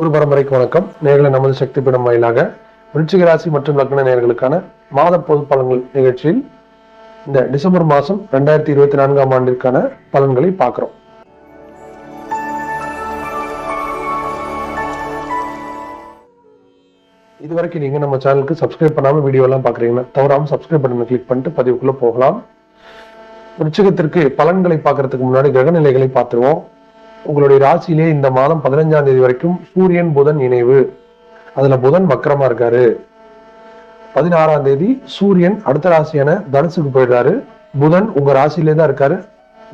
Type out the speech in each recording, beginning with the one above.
குரு பரம்பரைக்கு வணக்கம். நேர்களை நமது சக்தி பீடம் வாயிலாக விருச்சிக ராசி மற்றும் லக்ன நேர்களுக்கான மாத பொது பலன்கள் நிகழ்ச்சியில் இந்த டிசம்பர் மாதம் ரெண்டாயிரத்தி இருபத்தி நான்காம் ஆண்டிற்கான பலன்களை பார்க்குறோம். இது வரைக்கும் நீங்க நம்ம சேனலுக்கு சப்ஸ்கிரைப் பண்ணாம வீடியோ எல்லாம் தவறாமல் தவறாம சப்ஸ்கிரைப் பட்டனை கிளிக் பண்ணிட்டு பதிவுக்குள்ள போகலாம். விருச்சிகத்திற்கு பலன்களை பார்க்கறதுக்கு முன்னாடி கிரகநிலைகளை பார்த்துருவோம். உங்களுடைய ராசியிலே இந்த மாதம் பதினஞ்சாம் தேதி வரைக்கும் சூரியன் புதன் இணைவு. அதுல புதன் வக்கரமா இருக்காரு. பதினாறாம் தேதி சூரியன் அடுத்த ராசியான தனுசுக்கு போயிடுறாரு. புதன் உங்க ராசியிலே தான் இருக்காரு.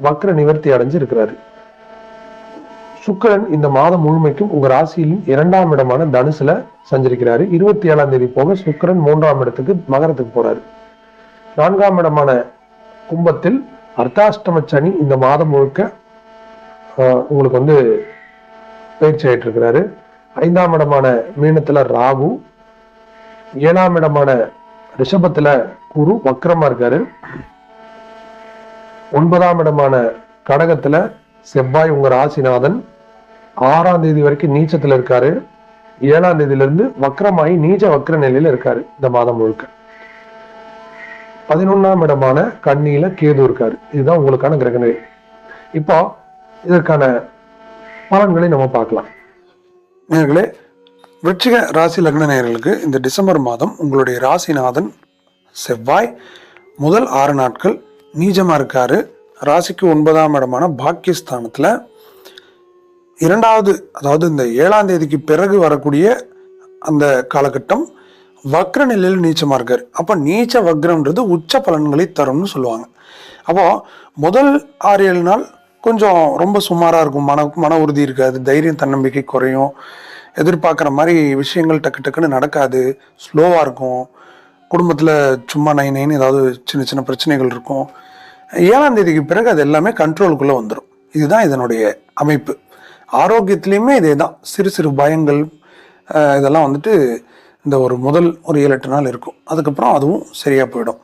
வக்கர நிவர்த்தி அடைஞ்சு இருக்கிறாரு. சுக்கிரன் இந்த மாதம் முழுமைக்கும் உங்க ராசியின் இரண்டாம் இடமான தனுசுல சஞ்சரிக்கிறாரு. இருபத்தி ஏழாம் தேதி போக சுக்கிரன் மூன்றாம் இடத்துக்கு மகரத்துக்கு போறாரு. நான்காம் இடமான கும்பத்தில் அர்த்தாஷ்டம சனி இந்த மாதம் முழுக்க உங்களுக்கு வந்து பயிற்சி ஆயிட்டு இருக்கிறாரு ஐந்தாம் இடமான மீனத்துல ராகு ஏழாம் இடமான ரிஷபத்துல குரு வக்ரமா இருக்காரு. ஒன்பதாம் இடமான கடகத்துல செவ்வாய் உங்க ராசிநாதன். ஆறாம் தேதி வரைக்கும் நீச்சத்துல இருக்காரு. ஏழாம் தேதியில இருந்து வக்ரமாயி நீச்ச வக்ர நிலையில இருக்காரு இந்த மாதம் முழுக்க. பதினொன்னாம் இடமான கண்ணியில கேது இருக்காரு. இதுதான் உங்களுக்கான கிரகநிலை இப்போ இதற்கான பலன்களை நம்ம பார்க்கலாம். நேர்களே விருச்சிக ராசி லக்ன நேயர்களுக்கு இந்த டிசம்பர் மாதம் உங்களுடைய ராசிநாதன் செவ்வாய் முதல் ஆறு நாட்கள் நீஜமாக இருக்காரு. ராசிக்கு ஒன்பதாம் இடமான பாக்கியஸ்தானத்தில் இரண்டாவது அதாவது இந்த ஏழாம் தேதிக்கு பிறகு வரக்கூடிய அந்த காலகட்டம் வக்ர நிலையில் நீச்சமாக இருக்கார். அப்போ நீச்ச வக்ரம்ன்றது உச்ச பலன்களை தரும்னு சொல்லுவாங்க. அப்போது முதல் ஆறு ஏழு நாள் கொஞ்சம் ரொம்ப சுமாராக இருக்கும். மன மன உறுதி இருக்காது. தைரியம் தன்னம்பிக்கை குறையும். எதிர்பார்க்குற மாதிரி விஷயங்கள் டக்கு டக்குன்னு நடக்காது. ஸ்லோவாக இருக்கும். குடும்பத்தில் சும்மா நை நைன்னு ஏதாவது சின்ன சின்ன பிரச்சனைகள் இருக்கும். ஏழாம் தேதிக்கு பிறகு அது எல்லாமே கண்ட்ரோலுக்குள்ளே வந்துடும் இதுதான் இதனுடைய அமைப்பு. ஆரோக்கியத்துலேயுமே இதே தான் சிறு சிறு பயங்கள் இதெல்லாம் வந்துட்டு இந்த ஒரு முதல் ஒரு ஏழு எட்டு நாள் இருக்கும். அதுக்கப்புறம் அதுவும் சரியாக போயிடும்.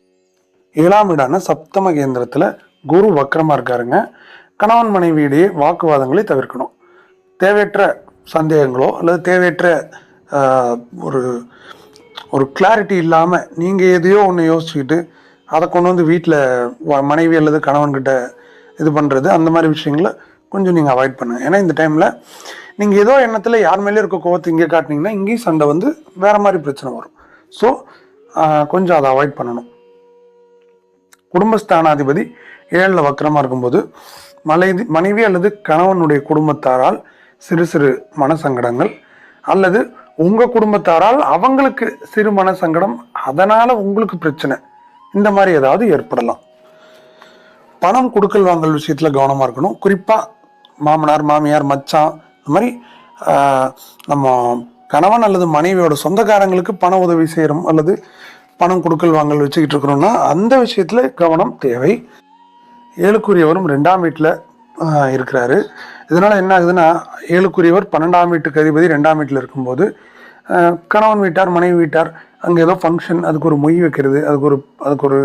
ஏழாம் வீடான சப்தம கேந்திரத்தில் குரு வக்கரமாக இருக்காருங்க. கணவன் மனைவியிடையே வாக்குவாதங்களை தவிர்க்கணும். தேவையற்ற சந்தேகங்களோ அல்லது தேவையற்ற ஒரு ஒரு கிளாரிட்டி இல்லாமல் நீங்கள் எதையோ ஒன்று யோசிச்சுக்கிட்டு அதை கொண்டு வந்து வீட்டில் மனைவி அல்லது கணவன்கிட்ட இது பண்ணுறது அந்த மாதிரி விஷயங்களை கொஞ்சம் நீங்கள் அவாய்ட் பண்ணுங்கள் ஏன்னா இந்த டைமில் நீங்கள் ஏதோ எண்ணத்தில் யார் மேலேயும் இருக்க கோவத்தை இங்கே காட்டினீங்கன்னா இங்கேயும் சண்டை வந்து வேறு மாதிரி பிரச்சனை வரும். ஸோ கொஞ்சம் அதை அவாய்ட் பண்ணணும். குடும்பஸ்தானாதிபதி ஏழில் வக்கரமாக இருக்கும்போது மனைவி மனைவி அல்லது கணவனுடைய குடும்பத்தாரால் சிறு சிறு மனசங்கடங்கள் அல்லது உங்கள் குடும்பத்தாரால் அவங்களுக்கு சிறு மனசங்கடம் அதனால் உங்களுக்கு பிரச்சனை. இந்த மாதிரி ஏதாவது ஏற்படலாம். பணம் கொடுக்கல் வாங்கல் விஷயத்தில் கவனமாக இருக்கணும். குறிப்பாக மாமனார் மாமியார் மச்சான் இந்த மாதிரி ஆஹ், நம்ம கணவன் அல்லது மனைவியோட சொந்தக்காரங்களுக்கு பண உதவி செய்கிறோம் அல்லது பணம் கொடுக்கல் வாங்கல் வச்சுக்கிட்டு இருக்கிறோம்னா அந்த விஷயத்தில் கவனம் தேவை. ஏழுக்குரியவரும் ரெண்டாம் வீட்டில் இருக்கிறாரு. இதனால் என்ன ஆகுதுன்னா ஏழுக்குரியவர் பன்னெண்டாம் வீட்டுக்கு அதிபதி ரெண்டாம் வீட்டில் இருக்கும்போது கணவன் வீட்டார் மனைவி வீட்டார் அங்கே ஏதோ ஃபங்க்ஷன் அதுக்கு ஒரு மொய் வைக்கிறது அதுக்கு ஒரு அதுக்கு ஒரு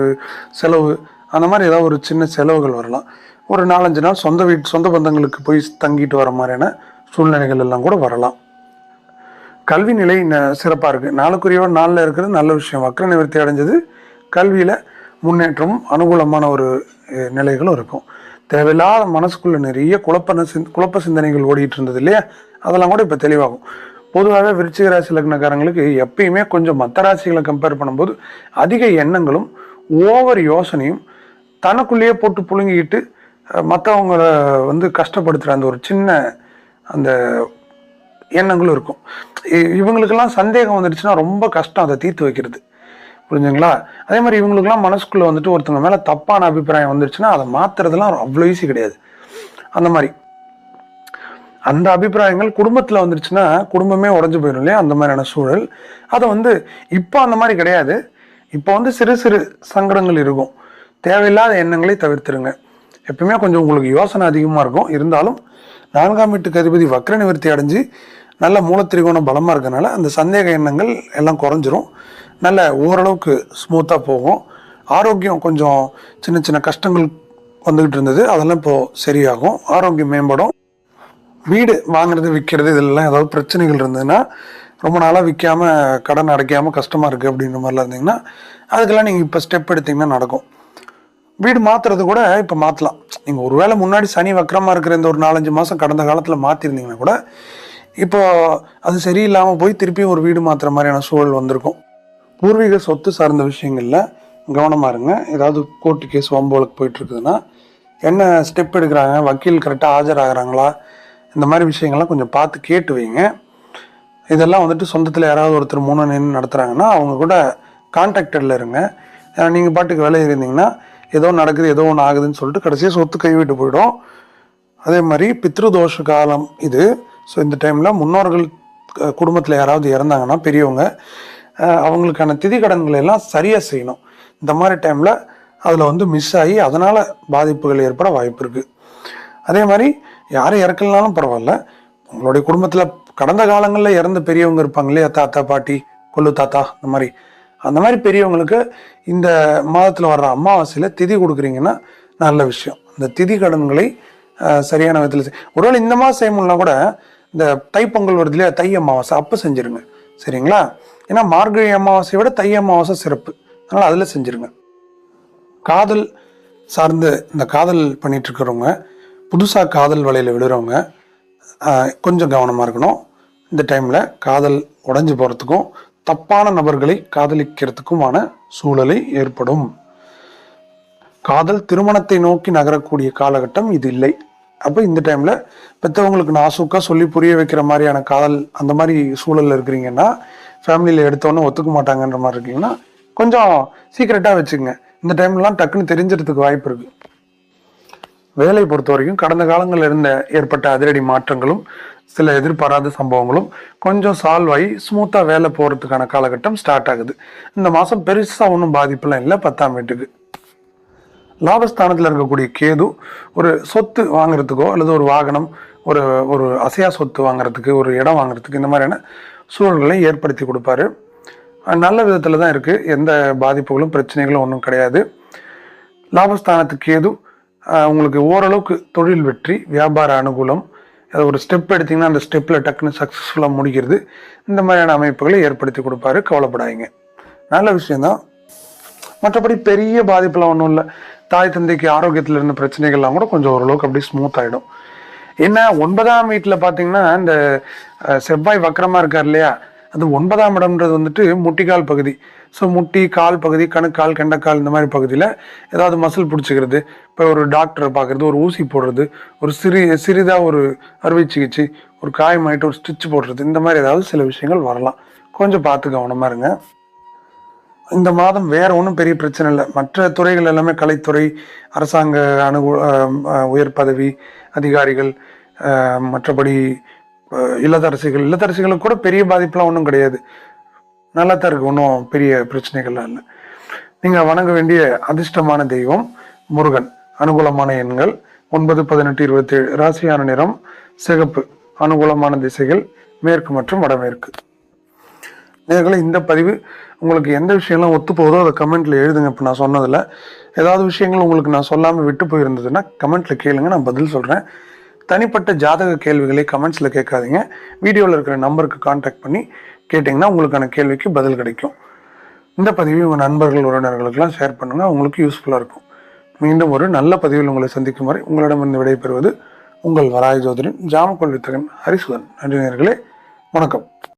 செலவு அந்த மாதிரி ஏதாவது ஒரு சின்ன செலவுகள் வரலாம். ஒரு நாலஞ்சு நாள் சொந்த வீட்டு சொந்த பந்தங்களுக்கு போய் தங்கிட்டு வர மாதிரியான சூழ்நிலைகள் எல்லாம் கூட வரலாம். கல்வி நிலை சிறப்பாக இருக்குது நாளுக்குரியவர் நாளில் இருக்கிறது நல்ல விஷயம். வக்ர நிவர்த்தி அடைஞ்சது கல்வியில் முன்னேற்றமும் அனுகூலமான ஒரு நிலைகளும் இருக்கும். தேவையில்லாத மனசுக்குள்ளே நிறைய குழப்ப சிந் குழப்ப சிந்தனைகள் ஓடிட்டு இருந்தது இல்லையா? அதெல்லாம் கூட இப்போ தெளிவாகும். பொதுவாகவே விருச்சிக ராசி லக்னக்காரங்களுக்கு எப்பயுமே கொஞ்சம் மற்ற ராசிகளை கம்பேர் பண்ணும்போது அதிக எண்ணங்களும் ஓவர் யோசனையும் தனக்குள்ளேயே போட்டு புழுங்கிக்கிட்டு மற்றவங்கள வந்து கஷ்டப்படுத்துகிற அந்த ஒரு சின்ன அந்த எண்ணங்களும் இருக்கும். இ- இவங்களுக்கெல்லாம் சந்தேகம் வந்துடுச்சுன்னா ரொம்ப கஷ்டம் அதை தீர்த்து வைக்கிறது. புரிஞ்சுங்களா அதே மாதிரி இவங்களுக்குலாம் மனசுக்குள்ளே வந்துட்டு ஒருத்தவங்க மேலே தப்பான அபிப்பிராயம் வந்துருச்சுன்னா அதை மாற்றுறதுலாம் அவ்வளோ ஈஸி கிடையாது. அந்த மாதிரி. அந்த அபிப்பிராயங்கள் குடும்பத்தில் வந்துருச்சுன்னா குடும்பமே உடஞ்சு போயிடும் இல்லையா? அந்த மாதிரியான சூழல். அதை வந்து இப்போ அந்த மாதிரி கிடையாது. இப்போ வந்து சிறு சிறு சங்கடங்கள் இருக்கும். தேவையில்லாத எண்ணங்களை தவிர்த்துருங்க. எப்பவுமே கொஞ்சம் உங்களுக்கு யோசனை அதிகமாக இருக்கும். இருந்தாலும் நான்காம் வீட்டுக்கு அதிபதி வக்ர நிவர்த்தி அடைஞ்சு நல்ல மூலத்திரிகோணம் பலமாக இருக்கனால அந்த சந்தேக எண்ணங்கள் எல்லாம் குறைஞ்சிரும். நல்ல ஓரளவுக்கு ஸ்மூத்தாக போகும். ஆரோக்கியம் கொஞ்சம் சின்ன சின்ன கஷ்டங்கள் வந்துக்கிட்டு இருந்தது. அதெல்லாம் இப்போது சரியாகும். ஆரோக்கியம் மேம்படும். வீடு வாங்குறது விற்கிறது இதெல்லாம் ஏதாவது பிரச்சனைகள் இருந்ததுன்னா ரொம்ப நாளாக விற்காம கடன் அடைக்காமல் கஷ்டமாக இருக்குது அப்படின்ற மாதிரிலாம் இருந்தீங்கன்னா அதுக்கெல்லாம் நீங்கள் இப்போ ஸ்டெப் எடுத்தீங்கன்னா நடக்கும். வீடு மாற்றுறது கூட இப்போ மாற்றலாம் நீங்கள் ஒருவேளை முன்னாடி சனி வக்கரமாக இருக்கிற இந்த ஒரு நாலஞ்சு மாதம் கடந்த காலத்தில் மாற்றிருந்தீங்கன்னா கூட இப்போ அது சரியில்லாமல் போய் திருப்பியும் ஒரு வீடு மாற்றுற மாதிரியான சூழல் வந்திருக்கும். பூர்வீக சொத்து சார்ந்த விஷயங்களில் கவனமாக இருங்க. ஏதாவது கோர்ட்டு கேஸ் வம்போலுக்கு போயிட்டுருக்குதுன்னா என்ன ஸ்டெப் எடுக்கிறாங்க? வக்கீல் கரெக்டாக ஆஜராகிறாங்களா? இந்த மாதிரி விஷயங்கள்லாம் கொஞ்சம் பார்த்து கேட்டு வைங்க. இதெல்லாம் வந்துட்டு சொந்தத்தில் யாராவது ஒருத்தர் மூணு நின்று நடத்துகிறாங்கன்னா அவங்க கூட கான்டாக்டடில் இருங்க. நீங்கள் பாட்டுக்கு வேலை இருந்தீங்கன்னா ஏதோ நடக்குது ஏதோ ஒன்று ஆகுதுன்னு சொல்லிட்டு கடைசியாக சொத்து கைவிட்டு போயிடும். அதே மாதிரி பித்ருதோஷ காலம் இது. ஸோ இந்த டைமில் முன்னோர்கள் குடும்பத்தில் யாராவது இறந்தாங்கன்னா பெரியவங்க அவங்களுக்கான திதி கடன்களை எல்லாம் சரியாக செய்யணும். இந்த மாதிரி டைமில் அதில் வந்து மிஸ் ஆகி அதனால் பாதிப்புகள் ஏற்பட வாய்ப்பு இருக்குது அதே மாதிரி யாரும் இறக்கலனாலும் பரவாயில்ல. உங்களுடைய குடும்பத்தில் கடந்த காலங்களில் இறந்த பெரியவங்க இருப்பாங்க இல்லையா? தாத்தா பாட்டி கொள்ளு தாத்தா இந்த மாதிரி. அந்த மாதிரி பெரியவங்களுக்கு இந்த மாதத்தில் வர்ற அமாவாசையில் திதி கொடுக்குறீங்கன்னா நல்ல விஷயம். இந்த திதி கடன்களை சரியான விதத்தில் ஒருவேளை இந்த மாதம் செய்ய முடியலனா கூட இந்த தைப்பொங்கல் வருது இல்லையா? தை அமாவாசை. அப்போ செஞ்சிருங்க. சரிங்களா? ஏன்னா மார்கழி அமாவாசையை விட தை அமாவாசை சிறப்பு. அதனால் அதில் செஞ்சுருங்க. காதல் சார்ந்து இந்த காதல் பண்ணிகிட்ருக்கிறவங்க புதுசாக காதல் வலையில் விழுறவங்க கொஞ்சம் கவனமாக இருக்கணும். இந்த டைமில் காதல் உடஞ்சி போகிறதுக்கும் தப்பான நபர்களை காதலிக்கிறதுக்குமான சூழலை ஏற்படும். காதல் திருமணத்தை நோக்கி நகரக்கூடிய காலகட்டம் இது இல்லை. அப்போ இந்த டைமில் பெற்றவங்களுக்கு நாசூக்காக சொல்லி புரிய வைக்கிற மாதிரியான காதல் அந்த மாதிரி சூழலில் இருக்கிறீங்கன்னா ஃபேமிலியில் எடுத்தோன்னே ஒத்துக்க மாட்டாங்கன்ற மாதிரி இருக்கீங்கன்னா கொஞ்சம் சீக்கிரட்டாக வச்சுக்கோங்க. இந்த டைம்லாம் டக்குன்னு தெரிஞ்சிடறதுக்கு வாய்ப்பு இருக்குது வேலை பொறுத்த வரைக்கும் கடந்த காலங்களில் இருந்த ஏற்பட்ட அதிரடி மாற்றங்களும் சில எதிர்பாராத சம்பவங்களும் கொஞ்சம் சால்வ் ஆகி ஸ்மூத்தாக வேலை போகிறதுக்கான காலகட்டம் ஸ்டார்ட் ஆகுது. இந்த மாதம் பெருசாக ஒன்றும் பாதிப்புலாம் இல்லை பத்தாம் வீட்டுக்கு. லாபஸ்தானத்தில் இருக்கக்கூடிய கேது ஒரு சொத்து வாங்குறதுக்கோ அல்லது ஒரு வாகனம் ஒரு ஒரு அசையா சொத்து வாங்குறதுக்கு ஒரு இடம் வாங்குறதுக்கு இந்த மாதிரியான சூழல்களை ஏற்படுத்தி கொடுப்பாரு. நல்ல விதத்தில் தான் இருக்குது எந்த பாதிப்புகளும் பிரச்சனைகளும் ஒன்றும் கிடையாது. லாபஸ்தானத்துக்கு கேது உங்களுக்கு ஓரளவுக்கு தொழில் வெற்றி வியாபார அனுகூலம் அது ஒரு ஸ்டெப் எடுத்திங்கன்னா அந்த ஸ்டெப்பில் டக்குன்னு சக்ஸஸ்ஃபுல்லாக முடிக்கிறது. இந்த மாதிரியான அமைப்புகளை ஏற்படுத்தி கொடுப்பாரு. கவலைப்படாதீங்க. நல்ல விஷயந்தான் மற்றபடி பெரிய பாதிப்புலாம் ஒன்றும் இல்லை. தாய் தந்தைக்கு ஆரோக்கியத்தில் இருந்த பிரச்சனைகள்லாம் கூட கொஞ்சம் ஓரளவுக்கு அப்படியே ஸ்மூத் ஆகிடும் என்ன ஒன்பதாம் வீட்டில் பார்த்தீங்கன்னா இந்த செவ்வாய் வக்கரமாக இருக்கார் இல்லையா? அது ஒன்பதாம் இடம்ன்றது வந்துட்டு முட்டிக்கால் பகுதி. ஸோ முட்டி கால் பகுதி கணுக்கால் கெண்டைக்கால் இந்த மாதிரி பகுதியில் ஏதாவது மசில் பிடிச்சிக்கிறது இப்போ ஒரு டாக்டரை பார்க்குறது ஒரு ஊசி போடுறது ஒரு சிறி சிறிதாக ஒரு அறுவை சிகிச்சை ஒரு காயமாயிட்டு ஒரு ஸ்டிச் போடுறது இந்த மாதிரி ஏதாவது சில விஷயங்கள் வரலாம். கொஞ்சம் பார்த்து கவனமாக இருங்க. இந்த மாதம் வேற ஒன்றும் பெரிய பிரச்சனை இல்லை. மற்ற துறைகள் எல்லாமே கலைத்துறை அரசாங்க அனுகு உயர் பதவி அதிகாரிகள் மற்றபடி இல்லத்தரசிகள். இல்லத்தரசிகளுக்கு கூட பெரிய பாதிப்புலாம் ஒன்றும் கிடையாது. நல்லா தான் இருக்கு. ஒன்றும் பெரிய பிரச்சனைகள்லாம் இல்லை. நீங்கள் வணங்க வேண்டிய அதிர்ஷ்டமான தெய்வம் முருகன். அனுகூலமான எண்கள் ஒன்பது பதினெட்டு இருபத்தேழு. ராசியான நிறம் சிகப்பு. அனுகூலமான திசைகள் மேற்கு மற்றும் வடமேற்கு. நேர்களை இந்த பதிவு உங்களுக்கு எந்த விஷயம்லாம் ஒத்து போதோ அதை கமெண்ட்ல எழுதுங்க. இப்போ நான் சொன்னதில் ஏதாவது விஷயங்கள் உங்களுக்கு நான் சொல்லாமல் விட்டு போயிருந்ததுன்னா கமெண்ட்ல கேளுங்க. நான் பதில் சொல்கிறேன் தனிப்பட்ட ஜாதக கேள்விகளை கமெண்ட்ஸில் கேட்காதீங்க. வீடியோவில் இருக்கிற நம்பருக்கு காண்டாக்ட் பண்ணி கேட்டிங்கன்னா உங்களுக்கான கேள்விக்கு பதில் கிடைக்கும். இந்த பதிவை உங்கள் நண்பர்கள் உறவினர்களுக்கெல்லாம் ஷேர் பண்ணுங்கள் உங்களுக்கு யூஸ்ஃபுல்லாக இருக்கும். மீண்டும் ஒரு நல்ல பதிவில் உங்களை சந்திக்கும் வரை உங்களிடமிருந்து விடைபெறுவது உங்கள் வராய ஜோதிடன் ஜாமக்கொள் வித்தகன் ஹரிசுதன். நன்றி நேர்களே. வணக்கம்.